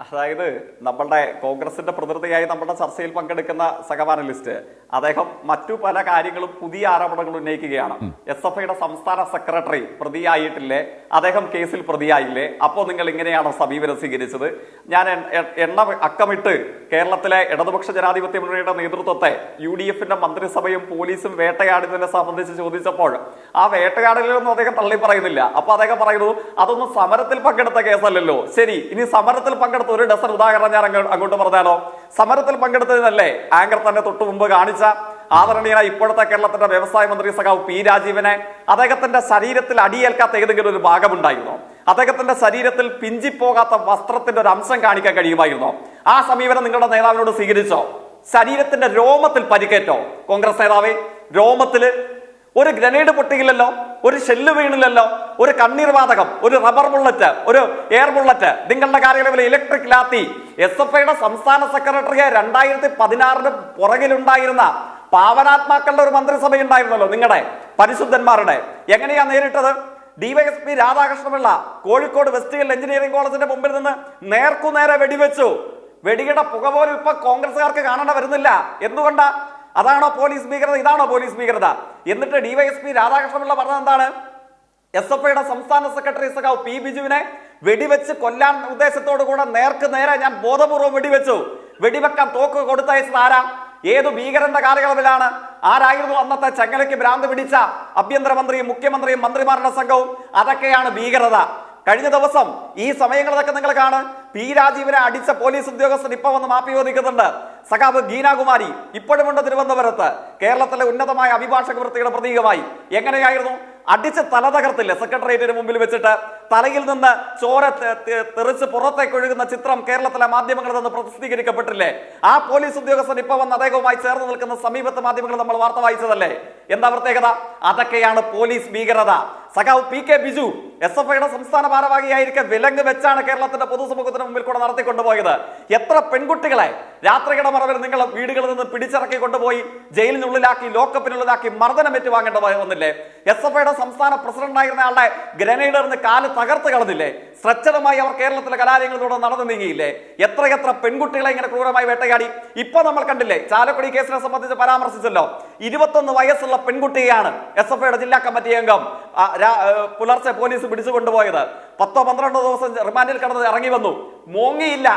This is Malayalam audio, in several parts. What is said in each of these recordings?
അതായത് നമ്മളുടെ കോൺഗ്രസിന്റെ പ്രതിനിധിയായി നമ്മുടെ ചർച്ചയിൽ പങ്കെടുക്കുന്ന സഹപാനലിസ്റ്റ് അദ്ദേഹം മറ്റു പല കാര്യങ്ങളും പുതിയ ആരോപണങ്ങൾ ഉന്നയിക്കുകയാണ്. എസ് എഫ് ഐയുടെ സംസ്ഥാന സെക്രട്ടറി പ്രതിയായിട്ടില്ലേ? അദ്ദേഹം കേസിൽ പ്രതിയായില്ലേ? അപ്പോൾ നിങ്ങൾ ഇങ്ങനെയാണോ സമീപനം സ്വീകരിച്ചത് ഞാൻ എണ്ണ അക്കമിട്ട് കേരളത്തിലെ ഇടതുപക്ഷ ജനാധിപത്യ മുന്നണിയുടെ നേതൃത്വത്തെ യു ഡി എഫിന്റെ മന്ത്രിസഭയും പോലീസും വേട്ടയാടുന്നതിനെ സംബന്ധിച്ച് ചോദിച്ചപ്പോൾ ആ വേട്ടയാടലൊന്നും അദ്ദേഹം തള്ളി പറയുന്നില്ല അപ്പൊ അദ്ദേഹം പറയുന്നു അതൊന്നും സമരത്തിൽ പങ്കെടുത്ത കേസല്ലല്ലോ. ശരി ഇനി സമരത്തിൽ പങ്കെടുത്ത ഒരു ഡസൻ ഉദാഹരണം ഞാൻ അങ്ങോട്ട് പറഞ്ഞാലോ? സമരത്തിൽ പങ്കെടുത്തതിനല്ലേ ആങ്കർ തന്നെ തൊട്ടു മുമ്പ് കാണിച്ച ആദരണീയനായ ഇപ്പോഴത്തെ കേരളത്തിന്റെ വ്യവസായ മന്ത്രി സഖാവ് പി രാജീവനെ. അദ്ദേഹത്തിന്റെ ശരീരത്തിൽ അടിയേൽക്കാത്ത ഏതെങ്കിലും ഒരു ഭാഗമുണ്ടായിരുന്നോ? അദ്ദേഹത്തിന്റെ ശരീരത്തിൽ പിഞ്ചിപ്പോകാത്ത വസ്ത്രത്തിന്റെ ഒരു അംശം കാണിക്കാൻ കഴിയുമായിരുന്നോ? ആ സമീപനം നിങ്ങളുടെ നേതാവിനോട് സ്വീകരിച്ചോ? ശരീരത്തിന്റെ രോമത്തിൽ പരിക്കേറ്റോ? കോൺഗ്രസ് നേതാവ് രോമത്തിൽ ഒരു ഗ്രനേഡ് പൊട്ടിയില്ലല്ലോ? ഒരു ഷെല്ല് വീണില്ലല്ലോ ഒരു കണ്ണീർ വാതകം ഒരു റബ്ബർ ബുള്ളറ്റ് ഒരു എയർ ബുള്ളറ്റ് നിങ്ങളുടെ കാര്യങ്ങളിൽ ഇലക്ട്രിക് ലാത്തി. എസ് എഫ് ഐയുടെ സംസ്ഥാന സെക്രട്ടറിയെ രണ്ടായിരത്തി പതിനാറിന് പുറകിലുണ്ടായിരുന്ന പാവനാത്മാക്കളുടെ ഒരു മന്ത്രിസഭ ഉണ്ടായിരുന്നല്ലോ നിങ്ങളുടെ പരിശുദ്ധന്മാരുടെ. എങ്ങനെയാ നേരിട്ടത്? DYSP Radhakrishnapillai Kozhikode West Hill engineering കോളേജിന്റെ മുമ്പിൽ നിന്ന് നേർക്കുനേരെ വെടിവെച്ചു. വെടിയുടെ പുക പോലും ഇപ്പൊ കോൺഗ്രസുകാർക്ക് കാണേണ്ട വരുന്നില്ല. എന്തുകൊണ്ടാ? അതാണോ പോലീസ് ഭീകരത? ഇതാണോ പോലീസ് ഭീകരത? എന്നിട്ട് ഡിവൈഎസ്പി രാധാകൃഷ്ണപിള്ള പറഞ്ഞത് എന്താണ്? എസ് എഫ് ഐയുടെ സംസ്ഥാന സെക്രട്ടറി സഖാവ് പി ബിജുവിനെ വെടിവെച്ച് കൊല്ലാൻ ഉദ്ദേശത്തോടു കൂടെ നേർക്ക് നേരെ ഞാൻ ബോധപൂർവം വെടിവെച്ചു. വെടിവെക്കാൻ തോക്ക് കൊടുത്തയച്ചത് ആരാ? ഏത് ഭീകരന്റെ കാലയളവിലാണ്? ആരായിരുന്നു അന്നത്തെ ചങ്ങലയ്ക്ക് ഭ്രാന്ത് പിടിച്ച ആഭ്യന്തരമന്ത്രിയും മുഖ്യമന്ത്രിയും മന്ത്രിമാരുടെ സംഘവും? അതൊക്കെയാണ് ഭീകരത. കഴിഞ്ഞ ദിവസം ഈ സമയങ്ങളിലൊക്കെ നിങ്ങൾ കാണും. പി രാജീവിനെ അടിച്ച പോലീസ് ഉദ്യോഗസ്ഥൻ ഇപ്പൊ വന്ന് മാപ്പി ചോദിക്കുന്നുണ്ട്. സഖാവ് ഗീനാകുമാരി ഇപ്പോഴുമുണ്ട് തിരുവനന്തപുരത്ത്. കേരളത്തിലെ ഉന്നതമായ അഭിഭാഷക വൃത്തിയുടെ പ്രതീകമായി. എങ്ങനെയായിരുന്നു? അടിച്ച് തല തകർത്തില്ല സെക്രട്ടേറിയറ്റിന് മുമ്പിൽ വെച്ചിട്ട്? തലയിൽ നിന്ന് ചോര തെറിച്ച് പുറത്തേക്ക് ഒഴുകുന്ന ചിത്രം കേരളത്തിലെ മാധ്യമങ്ങളിൽ നിന്ന് പ്രസിദ്ധീകരിക്കപ്പെട്ടില്ലേ? ആ പോലീസ് ഉദ്യോഗസ്ഥൻ ഇപ്പൊ വന്ന് അദ്ദേഹവുമായി ചേർന്ന് നിൽക്കുന്ന സമീപത്തെ മാധ്യമങ്ങൾ നമ്മൾ വാർത്ത വായിച്ചതല്ലേ? എന്താ പ്രത്യേകത? അതൊക്കെയാണ് പോലീസ് ഭീകരത. സഖാവ് P K Biju S F ഐയുടെ സംസ്ഥാന ഭാരവാഹിയായിരിക്കെ വിലങ്ങ് വെച്ചാണ് കേരളത്തിന്റെ പൊതുസമൂഹത്തിന് മുമ്പിൽ കൂടെ നടത്തിക്കൊണ്ടുപോയത്. എത്ര പെൺകുട്ടികളെ രാത്രിയുടെ മറവിൽ നിങ്ങൾ വീടുകളിൽ നിന്ന് പിടിച്ചിറക്കി കൊണ്ടുപോയി ജയിലിനുള്ളിലാക്കി ലോക്കപ്പിനുള്ളിലാക്കി മർദ്ദനം വാങ്ങേണ്ട വന്നില്ലേ? എസ് എഫ് ഐയുടെ സംസ്ഥാന പ്രസിഡന്റായിരുന്ന ആളുടെ ഗ്രനേഡറിന് കാൽ തകർത്ത് കളഞ്ഞില്ലേ? സ്ട്രെച്ചറുമായി അവർ കേരളത്തിലെ കലാലയങ്ങളിലൂടെ നടന്നു നീങ്ങിയില്ലേ? എത്രയെത്ര പെൺകുട്ടികളെ ഇങ്ങനെ ക്രൂരമായി വേട്ടയാടി? ഇപ്പൊ നമ്മൾ കണ്ടില്ലേ ചാലക്കുടി കേസിനെ സംബന്ധിച്ച് പരാമർശിച്ചല്ലോ. ഇരുപത്തൊന്ന് വയസ്സുള്ള പെൺകുട്ടിയെയാണ് എസ് എഫ് ഐയുടെ ജില്ലാ കമ്മിറ്റി അംഗം പുലർച്ചെ പോലീസ് പിടിച്ചു കൊണ്ടുപോയത്. പത്തോ പന്ത്രണ്ടോ ദിവസം റിമാൻഡിൽ കടന്ന് ഇറങ്ങി വന്നു. മോങ്ങിയില്ല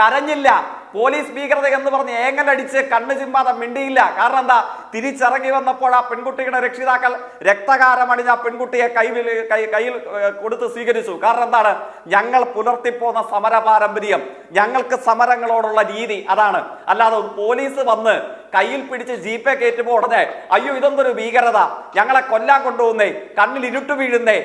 കരഞ്ഞില്ല. പോലീസ് ഭീകരത എന്ന് പറഞ്ഞ് ഏങ്ങലടിച്ച് കണ്ണു ചിമ്പാതെ മിണ്ടിയില്ല. കാരണം എന്താ? തിരിച്ചിറങ്ങി വന്നപ്പോൾ ആ പെൺകുട്ടിയുടെ രക്ഷിതാക്കൾ രക്തകാരമണിഞ്ഞ ആ പെൺകുട്ടിയെ കൈവിൽ കയ്യിൽ കൊടുത്ത് സ്വീകരിച്ചു. കാരണം എന്താണ്? ഞങ്ങൾ പുലർത്തിപ്പോന്ന സമര പാരമ്പര്യം ഞങ്ങൾക്ക് സമരങ്ങളോടുള്ള രീതി അതാണ്. അല്ലാതെ പോലീസ് വന്ന് കയ്യിൽ പിടിച്ച് ജീപ്പെ കയറ്റുമ്പോൾ ഉടനെ അയ്യോ ഇതെന്തൊരു ഭീകരത? ഞങ്ങളെ കൊല്ലാൻ കൊണ്ടുപോകുന്നേ കണ്ണിൽ ഇരുട്ട് വീഴുന്നേ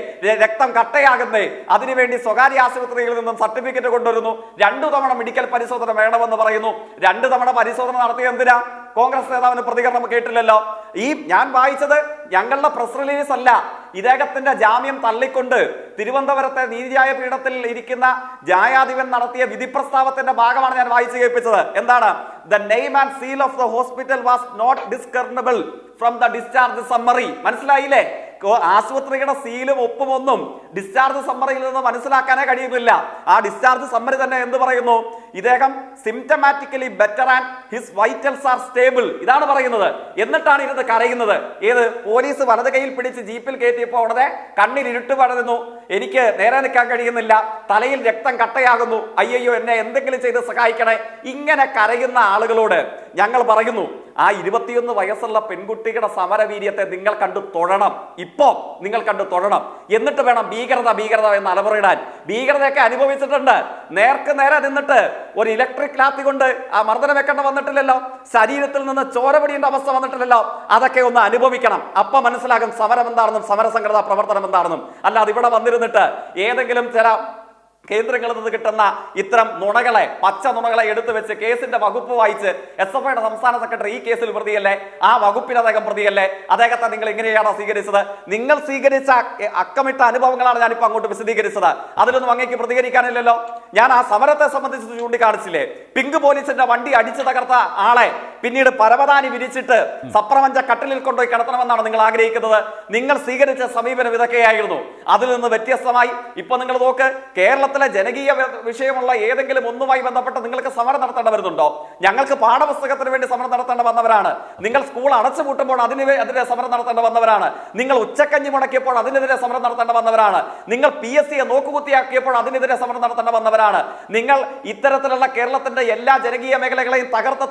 രക്തം കട്ടയാകുന്നേ അതിനുവേണ്ടി സ്വകാര്യ ആശുപത്രിയിൽ നിന്നും സർട്ടിഫിക്കറ്റ് കൊണ്ടുവരുന്നു. രണ്ടു തവണ മെഡിക്കൽ പരിശോധന വേണമെന്ന് പറയുന്നു. രണ്ടു തവണ പരിശോധന നടത്തിയ എന്തിനാ? കോൺഗ്രസ് നേതാവിന് പ്രതികരണം കേട്ടില്ലല്ലോ. ഈ ഞാൻ വായിച്ചത് ഞങ്ങളുടെ പ്രസ് റിലീസ് അല്ല. ഇദ്ദേഹത്തിന്റെ ജാമ്യം തള്ളിക്കൊണ്ട് തിരുവനന്തപുരത്തെ നീതിയായ പീഠത്തിൽ ഇരിക്കുന്ന ജായാധിപൻ നടത്തിയ വിധി പ്രസ്താവത്തിന്റെ ഭാഗമാണ് ഞാൻ വായിച്ചു കേൾപ്പിച്ചത്. എന്താണ്? The name and seal of the hospital was not discernible from the discharge summary മനസ്സിലായില്ലേ? ആശുപത്രിയുടെ സീലും ഒപ്പും ഒന്നും ഡിസ്ചാർജ് സമ്മറിയിൽ നിന്ന് മനസ്സിലാക്കാനേ കഴിയുന്നില്ല. ആ ഡിസ്ചാർജ് സമ്മറി തന്നെ എന്ത് പറയുന്നു? ഇദ്ദേഹം symptomatically better and his vitals are stable ഇതാണ് പറയുന്നത്. എന്നിട്ടാണ് ഇരുന്ന് കരയുന്നത്. ഏത്? പോലീസ് വലത് കയ്യിൽ പിടിച്ച് ജീപ്പിൽ കയറ്റിയപ്പോൾ ഉടനെ കണ്ണിൽ ഇരുട്ട് വളരുന്നു എനിക്ക് നേരെ നിൽക്കാൻ കഴിയുന്നില്ല. തലയിൽ രക്തം കട്ടയാകുന്നു. അയ്യോ എന്നെ എന്തെങ്കിലും ചെയ്ത് സഹായിക്കണേ. ഇങ്ങനെ കരയുന്ന ആളുകളോട് ഞങ്ങൾ പറയുന്നു ആ ഇരുപത്തിയൊന്ന് വയസ്സുള്ള പെൺകുട്ടികളുടെ സമരവീര്യത്തെ നിങ്ങൾ കണ്ടു തൊഴണം. ഇപ്പോ നിങ്ങൾ കണ്ടു തൊഴണം. എന്നിട്ട് വേണം ഭീകരത ഭീകരത എന്ന് അലമുറയിടാൻ. ഭീകരതയൊക്കെ അനുഭവിച്ചിട്ടുണ്ട്. നേർക്ക് നേരെ നിന്നിട്ട് ഒരു ഇലക്ട്രിക് ലാത്തി കൊണ്ട് ആ മർദ്ദനം വെക്കേണ്ട വന്നിട്ടില്ലല്ലോ. ശരീരത്തിൽ നിന്ന് ചോരപടിയേണ്ട അവസ്ഥ വന്നിട്ടില്ലല്ലോ. അതൊക്കെ ഒന്ന് അനുഭവിക്കണം. അപ്പൊ മനസ്സിലാകും സമരം എന്താണെന്നും സമരസംഘടനാ പ്രവർത്തനം എന്താണെന്നും അല്ലാതെ ഇവിടെ വന്നിരുന്നിട്ട് ഏതെങ്കിലും ചില കേന്ദ്രങ്ങളിൽ നിന്ന് കിട്ടുന്ന ഇത്തരം നുണകളെ പച്ച നുണകളെ എടുത്തു വെച്ച് കേസിന്റെ വകുപ്പ് വായിച്ച് എസ് എഫ് ഐയുടെ സംസ്ഥാന സെക്രട്ടറി ഈ കേസിൽ പ്രതിയല്ലേ? ആ വകുപ്പിന് അദ്ദേഹം പ്രതിയല്ലേ? അദ്ദേഹത്തെ നിങ്ങൾ എങ്ങനെയാണോ സ്വീകരിച്ചത്? നിങ്ങൾ സ്വീകരിച്ച അക്കമിട്ട അനുഭവങ്ങളാണ് ഞാനിപ്പോൾ അങ്ങോട്ട് വിശദീകരിച്ചത്. അതിലൊന്നും അങ്ങേക്ക് പ്രതികരിക്കാനില്ലല്ലോ. ഞാൻ ആ സമരത്തെ സംബന്ധിച്ച് ചൂണ്ടിക്കാണിച്ചില്ലേ? പിങ്ക് പോലീസിന്റെ വണ്ടി അടിച്ചു തകർത്ത ആളെ പിന്നീട് പരവതാനി വിരിച്ചിട്ട് സപ്രപഞ്ച കട്ടിലിൽ കൊണ്ടുപോയി കിടത്തണമെന്നാണ് നിങ്ങൾ ആഗ്രഹിക്കുന്നത്. നിങ്ങൾ സ്വീകരിച്ച സമീപനം ഇതൊക്കെയായിരുന്നു. അതിൽ നിന്ന് വ്യത്യസ്തമായി ഇപ്പൊ നിങ്ങൾ നോക്ക് കേരളത്തിലെ ജനകീയ വിഷയമുള്ള ഏതെങ്കിലും ഒന്നുമായി ബന്ധപ്പെട്ട് നിങ്ങൾക്ക് സമരം നടത്തേണ്ട വരുന്നുണ്ടോ? ഞങ്ങൾക്ക് പാഠപുസ്തകത്തിന് വേണ്ടി സമരം നടത്തേണ്ട വന്നവരാണ്. നിങ്ങൾ സ്കൂൾ അടച്ചുപൂട്ടുമ്പോൾ അതിന് എതിരെ സമരം നടത്തേണ്ട വന്നവരാണ്. നിങ്ങൾ ഉച്ചക്കഞ്ഞി മുടക്കിയപ്പോൾ അതിനെതിരെ സമരം നടത്തേണ്ട വന്നവരാണ്. നിങ്ങൾ പി എസ് സിയെ നോക്കുകുത്തിയാക്കിയപ്പോൾ അതിനെതിരെ സമരം നടത്തേണ്ട വന്നവരാണ്. നിങ്ങൾ ഇത്തരത്തിലുള്ള കേരളത്തിന്റെ എല്ലാ ജനകീയ മേഖലകളെയും തകർത്ത്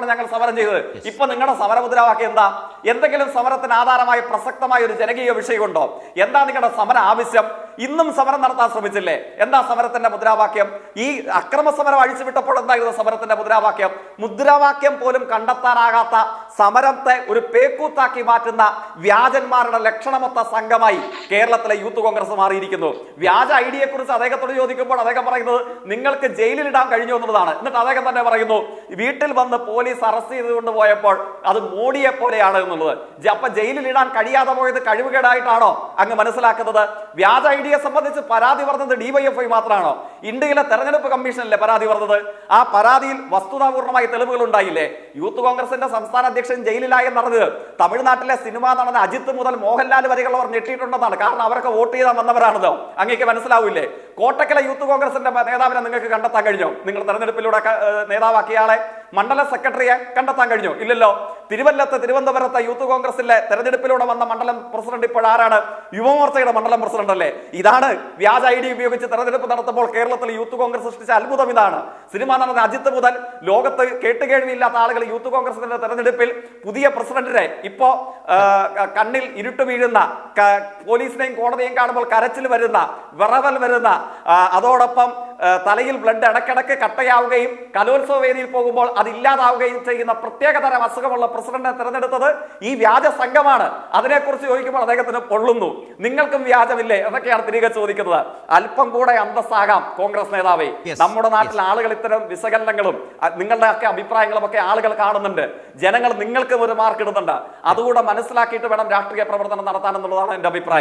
തരിപ്പണമാക്കിയപ്പോഴാണ് ഞങ്ങൾ സമരം ചെയ്തത്. ഇപ്പൊ നിങ്ങളുടെ സമരമുദ്രാവാക്യം എന്താ? എന്തെങ്കിലും സമരത്തിന് ആധാരമായ പ്രസക്തമായ ഒരു ജനകീയ വിഷയമുണ്ടോ? എന്താ നിങ്ങളുടെ സമര ആവശ്യം? ഇന്നും സമരം നടത്താൻ ശ്രമിച്ചില്ലേ? എന്താ സമരത്തിന്റെ മുദ്രാവാക്യം? ഈ അക്രമ സമരം അഴിച്ചുവിട്ടപ്പോൾ എന്തായിരുന്നു സമരത്തിന്റെ മുദ്രാവാക്യം? മുദ്രാവാക്യം പോലും കണ്ടെത്താനാകാത്ത സമരത്തെ ഒരു പേക്കൂത്താക്കി മാറ്റുന്ന വ്യാജന്മാരുടെ ലക്ഷണമൊത്ത സംഘമായി കേരളത്തിലെ യൂത്ത് കോൺഗ്രസ് മാറിയിരിക്കുന്നു. വ്യാജ ഐഡിയെ കുറിച്ച് അദ്ദേഹത്തോട് ചോദിക്കുമ്പോൾ അദ്ദേഹം പറയുന്നത് നിങ്ങൾക്ക് ജയിലിലിടാൻ കഴിഞ്ഞു എന്നുള്ളതാണ്. എന്നിട്ട് അദ്ദേഹം തന്നെ പറയുന്നു വീട്ടിൽ വന്ന് പോലീസ് അറസ്റ്റ് ചെയ്തുകൊണ്ട് പോയപ്പോൾ അത് മോഡിയെ പോലെയാണ് എന്നുള്ളത്. അപ്പൊ ജയിലിൽ ഇടാൻ കഴിയാതെ പോയത് കഴിവുകേടായിട്ടാണോ? അങ്ങ് മനസ്സിലാക്കുന്നത്. വ്യാജ ഐഡിയെ സംബന്ധിച്ച് പരാതി പറഞ്ഞത് ഡിവൈഎഫ്ഐ മാത്രമാണോ? ഇന്ത്യയിലെ തെരഞ്ഞെടുപ്പ് കമ്മീഷനല്ലേ പരാതി പറഞ്ഞത്? ആ പരാതിയിൽ വസ്തുതാപൂർണമായ തെളിവുകൾ ഉണ്ടായില്ലേ? യൂത്ത് കോൺഗ്രസിന്റെ സംസ്ഥാന അധ്യക്ഷൻ ജയിലിലായെന്ന് പറഞ്ഞത് തമിഴ്നാട്ടിലെ സിനിമ നടൻ അജിത്ത് മുതൽ മോഹൻലാൽ വരെകൾ അവർ ഞെട്ടിയിട്ടുണ്ടെന്നാണ്. കാരണം അവരൊക്കെ വോട്ട് ചെയ്താൽ വന്നവരാണല്ലോ. അങ്ങേക്ക് മനസ്സിലാവില്ലേ? കോട്ടക്കലെ യൂത്ത് കോൺഗ്രസിന്റെ നേതാവിനെ നിങ്ങൾക്ക് കണ്ടെത്താൻ കഴിഞ്ഞോ? നിങ്ങൾ തെരഞ്ഞെടുപ്പിലൂടെ നേതാവാക്കിയാളെ മണ്ഡല സെക്രട്ടറിയെ കണ്ടെത്താൻ കഴിഞ്ഞോ? ഇല്ലല്ലോ. തിരുവല്ലത്ത് തിരുവനന്തപുരത്ത് യൂത്ത് കോൺഗ്രസിലെ തെരഞ്ഞെടുപ്പിലൂടെ വന്ന മണ്ഡലം പ്രസിഡന്റ് ഇപ്പോൾ ആരാണ്? യുവമോർച്ചയുടെ മണ്ഡലം പ്രസിഡന്റ് അല്ലേ? ഇതാണ് വ്യാജ ഐ ഡി ഉപയോഗിച്ച് തെരഞ്ഞെടുപ്പ് നടത്തുമ്പോൾ കേരളത്തിൽ യൂത്ത് കോൺഗ്രസ് സൃഷ്ടിച്ച അത്ഭുതം ഇതാണ്. സിനിമാ നടൻ അജിത്ത് മുതൽ ലോകത്ത് കേട്ടുകേഴ്വിയില്ലാത്ത ആളുകൾ യൂത്ത് കോൺഗ്രസിന്റെ തെരഞ്ഞെടുപ്പിൽ പുതിയ പ്രസിഡന്റിനെ ഇപ്പോ കണ്ണിൽ ഇരുട്ട് വീഴുന്ന പോലീസിനെയും കോടതിയും കാണുമ്പോൾ കരച്ചിൽ വരുന്ന വിറവൽ വരുന്ന അതോടൊപ്പം തലയിൽ ബ്ലഡ് ഇടക്കിടക്ക് കട്ടയാവുകയും കലോത്സവ വേദിയിൽ പോകുമ്പോൾ അത് ഇല്ലാതാവുകയും ചെയ്യുന്ന പ്രത്യേകതരം അസുഖമുള്ള പ്രസിഡന്റിനെ തെരഞ്ഞെടുത്തത് ഈ വ്യാജ സംഘമാണ്. അതിനെക്കുറിച്ച് ചോദിക്കുമ്പോൾ അദ്ദേഹത്തിന് പൊള്ളുന്നു. നിങ്ങൾക്കും വ്യാജമില്ലേ? എന്നൊക്കെയാണ് തിരികെ ചോദിക്കുന്നത്. അല്പം കൂടെ അന്തസ്സാകാം കോൺഗ്രസ് നേതാവേ. നമ്മുടെ നാട്ടിൽ ആളുകൾ ഇത്തരം വിശകലനങ്ങളും നിങ്ങളുടെയൊക്കെ നിങ്ങളുടെ ഒക്കെ അഭിപ്രായങ്ങളും ഒക്കെ ആളുകൾ കാണുന്നുണ്ട്. ജനങ്ങൾ നിങ്ങൾക്ക് ഒരു മാർക്ക് ഇടുന്നുണ്ട്. അതുകൂടെ മനസ്സിലാക്കിയിട്ട് വേണം രാഷ്ട്രീയ പ്രവർത്തനം നടത്താൻ എന്നുള്ളതാണ് എന്റെ അഭിപ്രായം.